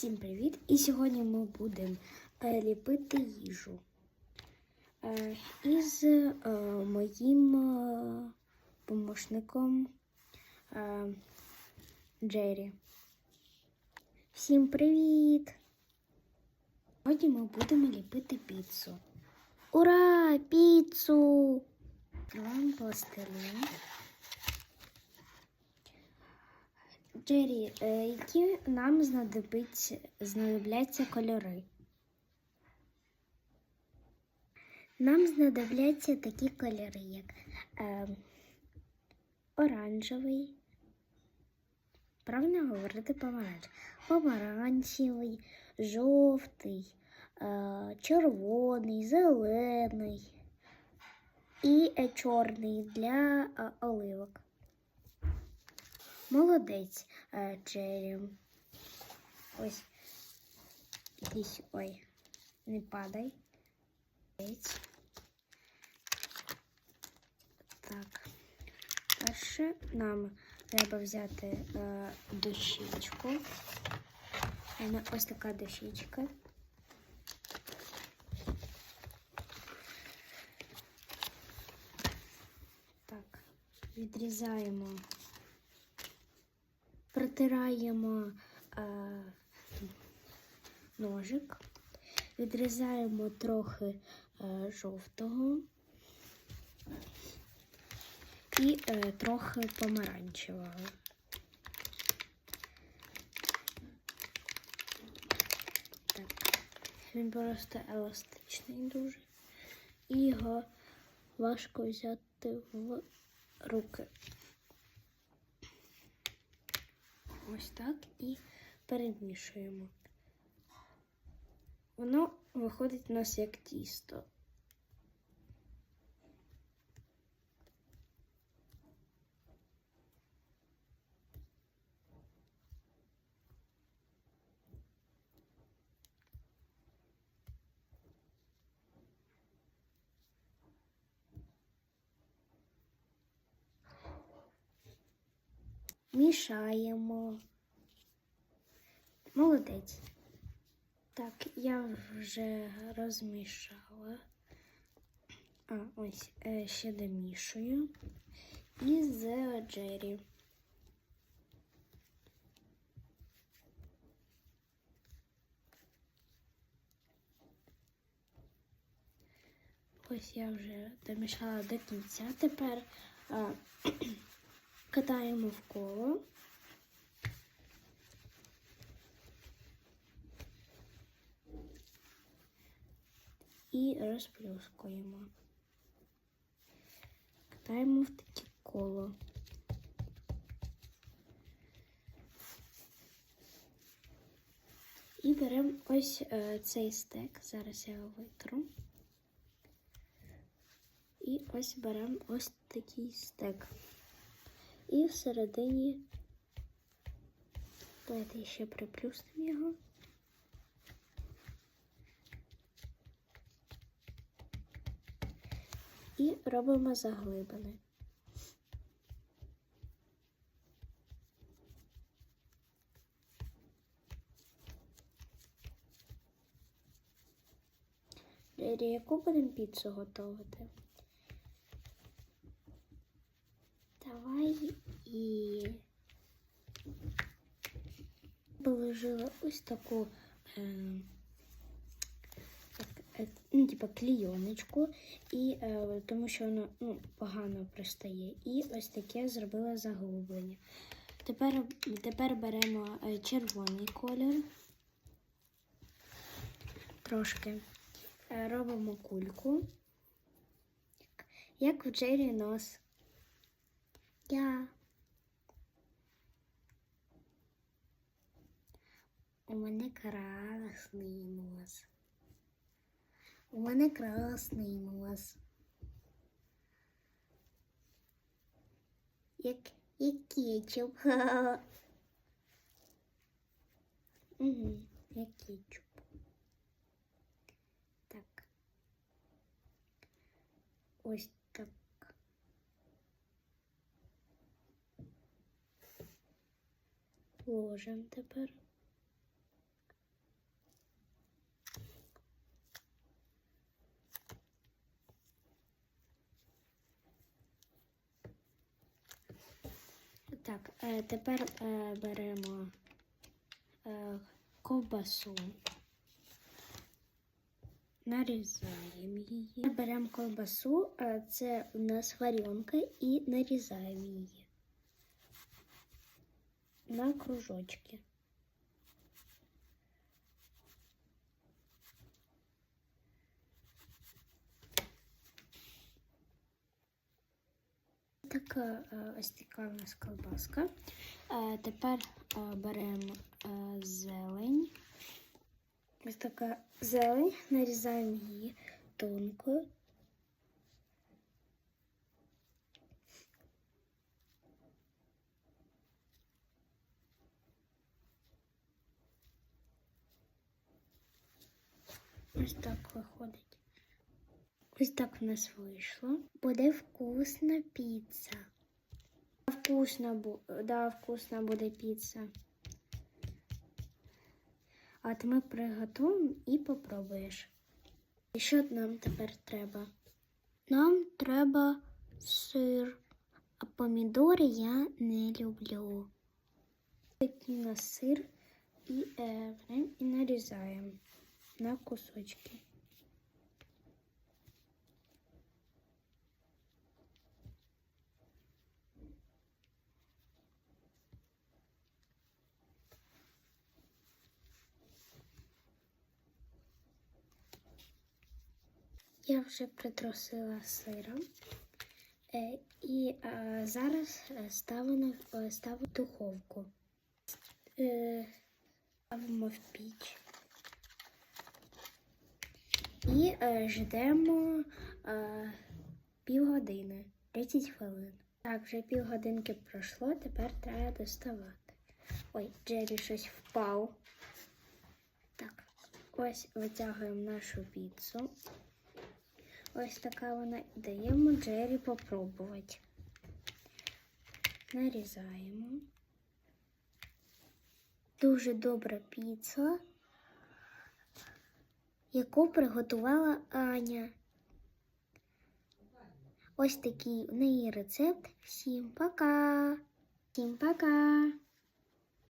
Всім привіт! І сьогодні ми будемо е, ліпити їжу е, із е, моїм помощником Джері. Всім привіт! Сьогодні ми будемо ліпити піцу. Ура! Піцу! Відкриваємо пластилін. Джері, е, які нам знадобляться кольори? Нам знадобляться такі кольори, як е, оранжевий. Правильно говорити помаранч. Помаранчевий, жовтий, е, червоний, зелений і е, чорний для е, оливок. Молодець, е, Джері. Ось. Ідись, ой, не падай. Так. Перше нам треба взяти е, дощечку. У ось така дощечка. Так, відрізаємо протираємо е, ножик, відрізаємо трохи е, жовтого і е, трохи помаранчевого. Так. Він просто еластичний дуже. І його важко взяти в руки. Ось так і перемішуємо. Воно виходить у нас як тісто. Мішаємо. Молодець. Так, я вже розмішала. А, ось е, ще домішую. І з джері. Ось я вже домішала до кінця. Тепер а, катаємо в коло. І розплюскуємо. Катаємо в таке коло. І беремо ось е, цей стек. Зараз я його витру. І ось беремо ось такий стек. І всередині давайте ще приплюснемо його. І робимо заглибини. Яку будемо піцу готувати? Давай і положила ось таку е, е, ну, типа клійоночку, і е, тому що воно ну, погано пристає. І ось таке зробила заглублення. Тепер, тепер беремо е, червоний колір. Трошки е, робимо кульку, як в Джері нос. Я. У мене красний нос. У мене красний нос. Як, як кетчуп. Угу, як кетчуп. Так. Ось так. Ложимо тепер. Так, е, тепер е, беремо е, ковбасу, нарізаємо її. Беремо ковбасу, це у нас варенка, і нарізаємо її на кружочки. Така е, ось така у нас колбаска. Е, Тепер е, беремо зелень. Ось така зелень, нарізаємо її тонко. Ось так виходить. Ось так в нас вийшло. Буде вкусна піца. Вкусно, бу- да, вкусна буде піца. От ми приготуємо і попробуєш. І що нам тепер треба? Нам треба сир, а помідори я не люблю. Такий у нас сир і, е, і нарізаємо на кусочки. Я вже притрусила сиром. Е, і е, зараз е, ставлю, на- духовку. Ставимо в піч. І ждемо півгодини, 30 хвилин. Так, вже півгодинки пройшло, тепер треба доставати. Ой, Джері щось впав. Так, ось витягуємо нашу піцу. Ось така вона. Даємо Джері попробувати. Нарізаємо. Дуже добра піца, яку приготувала Аня. Ось такий у неї рецепт. Всім пока! Всім пока!